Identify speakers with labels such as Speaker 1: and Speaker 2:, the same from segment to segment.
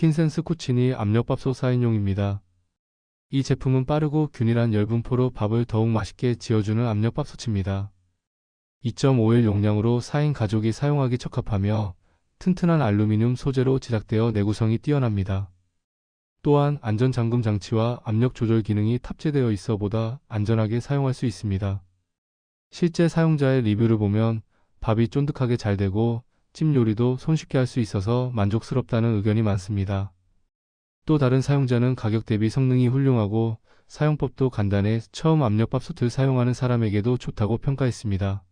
Speaker 1: 퀸센스 쿠치니 압력밥솥 4인용입니다. 이 제품은 빠르고 균일한 열분포로 밥을 더욱 맛있게 지어주는 압력밥솥입니다. 2.5일 용량으로 4인 가족이 사용하기 적합하며 튼튼한 알루미늄 소재로 제작되어 내구성이 뛰어납니다. 또한 안전잠금 장치와 압력 조절 기능이 탑재되어 있어 보다 안전하게 사용할 수 있습니다. 실제 사용자의 리뷰를 보면 밥이 쫀득하게 잘 되고 찜 요리도 손쉽게 할 수 있어서 만족스럽다는 의견이 많습니다. 또 다른 사용자는 가격 대비 성능이 훌륭하고 사용법도 간단해 처음 압력밥솥을 사용하는 사람에게도 좋다고 평가했습니다.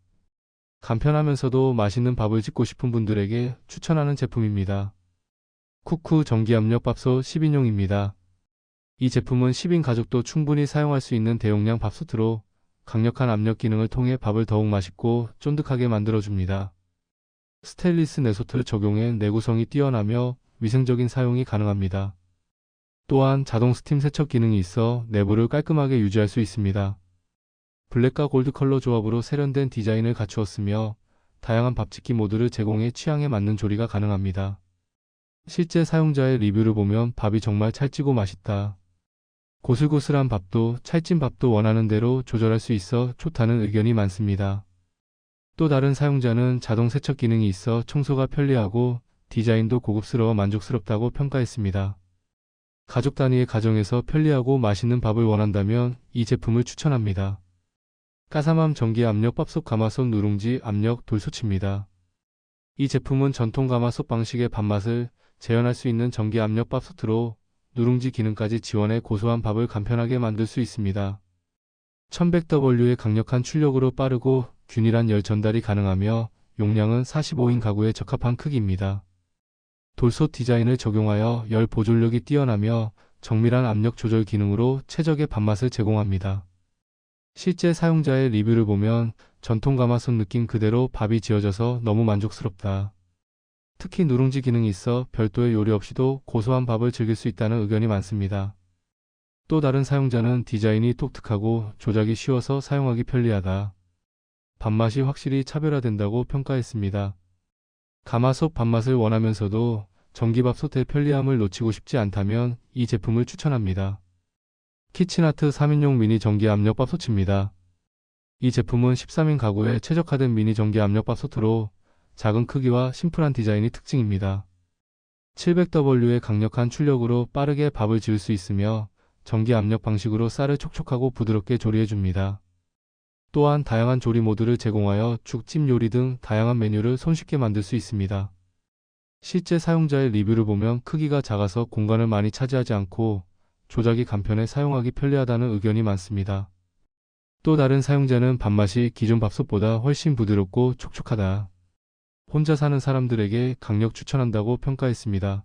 Speaker 1: 간편하면서도 맛있는 밥을 짓고 싶은 분들에게 추천하는 제품입니다. 쿠쿠 전기압력밥솥 10인용입니다. 이 제품은 10인 가족도 충분히 사용할 수 있는 대용량 밥솥으로 강력한 압력 기능을 통해 밥을 더욱 맛있고 쫀득하게 만들어줍니다. 스테인리스 내소트를 적용해 내구성이 뛰어나며 위생적인 사용이 가능합니다. 또한 자동 스팀 세척 기능이 있어 내부를 깔끔하게 유지할 수 있습니다. 블랙과 골드 컬러 조합으로 세련된 디자인을 갖추었으며 다양한 밥짓기 모드를 제공해 취향에 맞는 조리가 가능합니다. 실제 사용자의 리뷰를 보면 밥이 정말 찰지고 맛있다. 고슬고슬한 밥도 찰진 밥도 원하는 대로 조절할 수 있어 좋다는 의견이 많습니다. 또 다른 사용자는 자동 세척 기능이 있어 청소가 편리하고 디자인도 고급스러워 만족스럽다고 평가했습니다. 가족 단위의 가정에서 편리하고 맛있는 밥을 원한다면 이 제품을 추천합니다. 까사맘 전기 압력 밥솥 가마솥 누룽지 압력 돌솥입니다. 이 제품은 전통 가마솥 방식의 밥맛을 재현할 수 있는 전기 압력 밥솥으로 누룽지 기능까지 지원해 고소한 밥을 간편하게 만들 수 있습니다. 1100W의 강력한 출력으로 빠르고 균일한 열 전달이 가능하며 용량은 45인 가구에 적합한 크기입니다. 돌솥 디자인을 적용하여 열 보존력이 뛰어나며 정밀한 압력 조절 기능으로 최적의 밥맛을 제공합니다. 실제 사용자의 리뷰를 보면 전통 가마솥 느낌 그대로 밥이 지어져서 너무 만족스럽다. 특히 누룽지 기능이 있어 별도의 요리 없이도 고소한 밥을 즐길 수 있다는 의견이 많습니다. 또 다른 사용자는 디자인이 독특하고 조작이 쉬워서 사용하기 편리하다. 밥맛이 확실히 차별화된다고 평가했습니다. 가마솥 밥맛을 원하면서도 전기밥솥의 편리함을 놓치고 싶지 않다면 이 제품을 추천합니다. 키친아트 3인용 미니 전기 압력 밥솥입니다. 이 제품은 13인 가구에 최적화된 미니 전기 압력 밥솥으로 작은 크기와 심플한 디자인이 특징입니다. 700W의 강력한 출력으로 빠르게 밥을 지을 수 있으며 전기 압력 방식으로 쌀을 촉촉하고 부드럽게 조리해줍니다. 또한 다양한 조리 모드를 제공하여 죽찜 요리 등 다양한 메뉴를 손쉽게 만들 수 있습니다. 실제 사용자의 리뷰를 보면 크기가 작아서 공간을 많이 차지하지 않고 조작이 간편해 사용하기 편리하다는 의견이 많습니다. 또 다른 사용자는 밥맛이 기존 밥솥보다 훨씬 부드럽고 촉촉하다. 혼자 사는 사람들에게 강력 추천한다고 평가했습니다.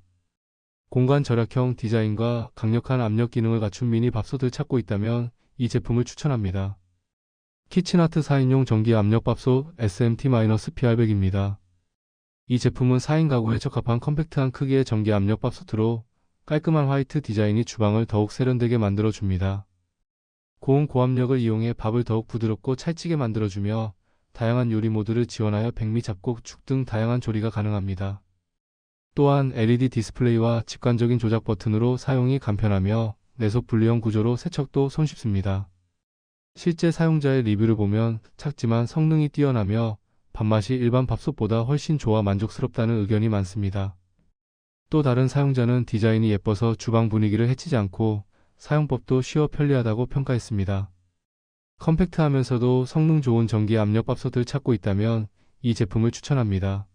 Speaker 1: 공간 절약형 디자인과 강력한 압력 기능을 갖춘 미니 밥솥을 찾고 있다면 이 제품을 추천합니다. 키친아트 4인용 전기 압력 밥솥 SMT-PR100입니다. 이 제품은 4인 가구에 적합한 컴팩트한 크기의 전기 압력 밥솥으로 깔끔한 화이트 디자인이 주방을 더욱 세련되게 만들어줍니다. 고온 고압력을 이용해 밥을 더욱 부드럽고 찰지게 만들어주며 다양한 요리 모드를 지원하여 백미 잡곡, 죽 등 다양한 조리가 가능합니다. 또한 LED 디스플레이와 직관적인 조작 버튼으로 사용이 간편하며 내속 분리형 구조로 세척도 손쉽습니다. 실제 사용자의 리뷰를 보면 작지만 성능이 뛰어나며 밥맛이 일반 밥솥보다 훨씬 좋아 만족스럽다는 의견이 많습니다. 또 다른 사용자는 디자인이 예뻐서 주방 분위기를 해치지 않고 사용법도 쉬워 편리하다고 평가했습니다. 컴팩트하면서도 성능 좋은 전기 압력 밥솥을 찾고 있다면 이 제품을 추천합니다.